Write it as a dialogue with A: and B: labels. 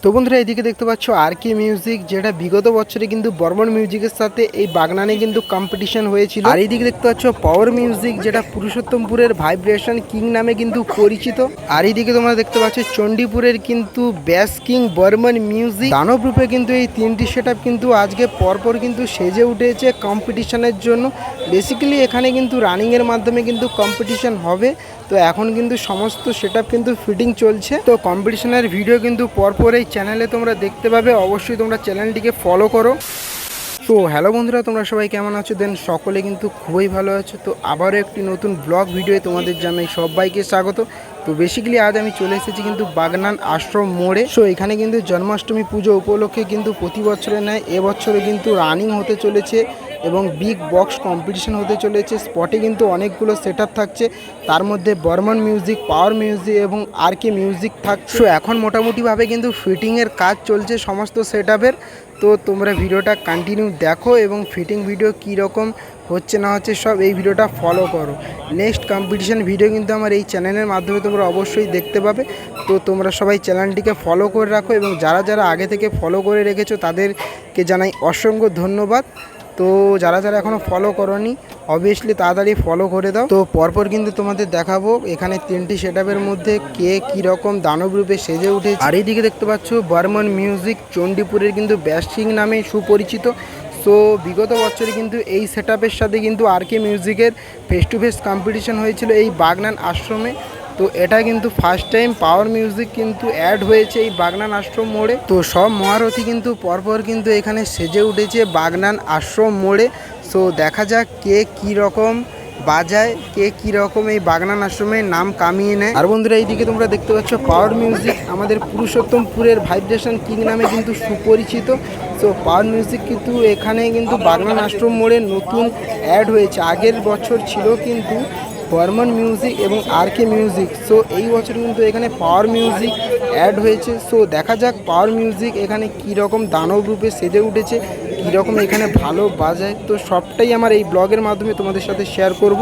A: তো বন্ধুরা এদিকে দেখতে পাচ্ছ আর কে মিউজিক যেটা বিগত বছরে কিন্তু বর্মন মিউজিকের সাথে এই বাগনানে কিন্তু কম্পিটিশন হয়েছিল। আর এইদিকে দেখতে পাচ্ছ পাওয়ার মিউজিক যেটা পুরুষোত্তমপুরের ভাইব্রেশন কিং নামে কিন্তু পরিচিত। আর এইদিকে তোমরা দেখতে পাচ্ছ চণ্ডীপুরের কিন্তু ব্যাস কিং বর্মন মিউজিক দানব রূপে কিন্তু এই তিনটি সেট কিন্তু আজকে পরপর কিন্তু সেজে উঠেছে কম্পিটিশনের জন্য। বেসিক্যালি এখানে কিন্তু রানিংয়ের মাধ্যমে কিন্তু কম্পিটিশন হবে। তো এখন কিন্তু সমস্ত সেট কিন্তু ফিটিং চলছে। তো কম্পিটিশনের ভিডিও কিন্তু পরপর এই চ্যানেলে তোমরা দেখতে পাবে, অবশ্যই তোমরা চ্যানেলটিকে ফলো করো। তো হ্যালো বন্ধুরা, তোমরা সবাই কেমন আছো? দেন সকলে কিন্তু খুবই ভালো আছো। তো আবারও একটি নতুন ব্লগ ভিডিও তোমাদের জানাই সবাইকে স্বাগত। তো বেসিক্যালি আজ আমি চলে এসেছি কিন্তু বাগনান আশ্রম মোড়ে। সো এখানে কিন্তু জন্মাষ্টমী পুজো উপলক্ষে কিন্তু প্রতি বছরে নেয় এবছরে কিন্তু রানিং হতে চলেছে এবং বিগ বক্স কম্পিটিশন হতে চলেছে। স্পটে কিন্তু অনেকগুলো সেট থাকছে। তার মধ্যে বর্মন মিউজিক পাওয়ার মিউজিক এবং আর কে মিউজিক থাকছে। সো এখন মোটামুটিভাবে কিন্তু ফিটিংয়ের কাজ চলছে সমস্ত সেট তো তোমরা ভিডিওটা কন্টিনিউ দেখো এবং ফিটিং ভিডিও কী রকম হচ্ছে না হচ্ছে সব এই ভিডিওটা ফলো করো। নেক্সট কম্পিটিশান ভিডিও কিন্তু আমার এই চ্যানেলের মাধ্যমে তোমরা অবশ্যই দেখতে পাবে। তো তোমরা সবাই চ্যানেলটিকে ফলো করে রাখো এবং যারা যারা আগে থেকে ফলো করে রেখেছো তাদেরকে জানাই অসংখ্য ধন্যবাদ। তো যারা যারা এখনও ফলো করনি অবভিয়াসলি তাড়াতাড়ি ফলো করে দাও। তো পরপর কিন্তু তোমাদের দেখাবো এখানে তিনটি সেটআপের মধ্যে কে কী রকম দানব রূপে সেজে উঠেছে। আর এইদিকে দেখতে পাচ্ছ বর্মন মিউজিক চণ্ডীপুরের কিন্তু ব্যাসিং নামে সুপরিচিত। সো বিগত বছরে কিন্তু এই সেট সাথে কিন্তু আর কে মিউজিকের ফেস টু ফেস কম্পিটিশন হয়েছিল এই বাগনান আশ্রমে। তো এটা কিন্তু ফার্স্ট টাইম পাওয়ার মিউজিক কিন্তু অ্যাড হয়েছে এই বাগনান আশ্রম মোড়ে। তো সব মহারথী কিন্তু পরপর কিন্তু এখানে সেজে উঠেছে বাগনান আশ্রম মোড়ে। সো দেখা যাক কে কী রকম বাজায় কে কীরকম এই বাগনান আশ্রমের নাম কামিয়ে নেয়। আর বন্ধুরা, এইদিকে তোমরা দেখতে পাচ্ছ পাওয়ার মিউজিক আমাদের পুরুষোত্তমপুরের ভাইব্রেশন কিং নামে কিন্তু সুপরিচিত। তো পাওয়ার মিউজিক কিন্তু এখানে কিন্তু বাগনান আশ্রম মোড়ে নতুন অ্যাড হয়েছে। আগের বছর ছিল কিন্তু বর্মন মিউজিক এবং আর কে মিউজিক সো এই বছর কিন্তু এখানে পাওয়ার মিউজিক অ্যাড হয়েছে। সো দেখা যাক পাওয়ার মিউজিক এখানে কীরকম দানব রূপে সেজে উঠেছে, কীরকম এখানে ভালো বাজায়। তো সবটাই আমার এই ব্লগের মাধ্যমে তোমাদের সাথে শেয়ার করব।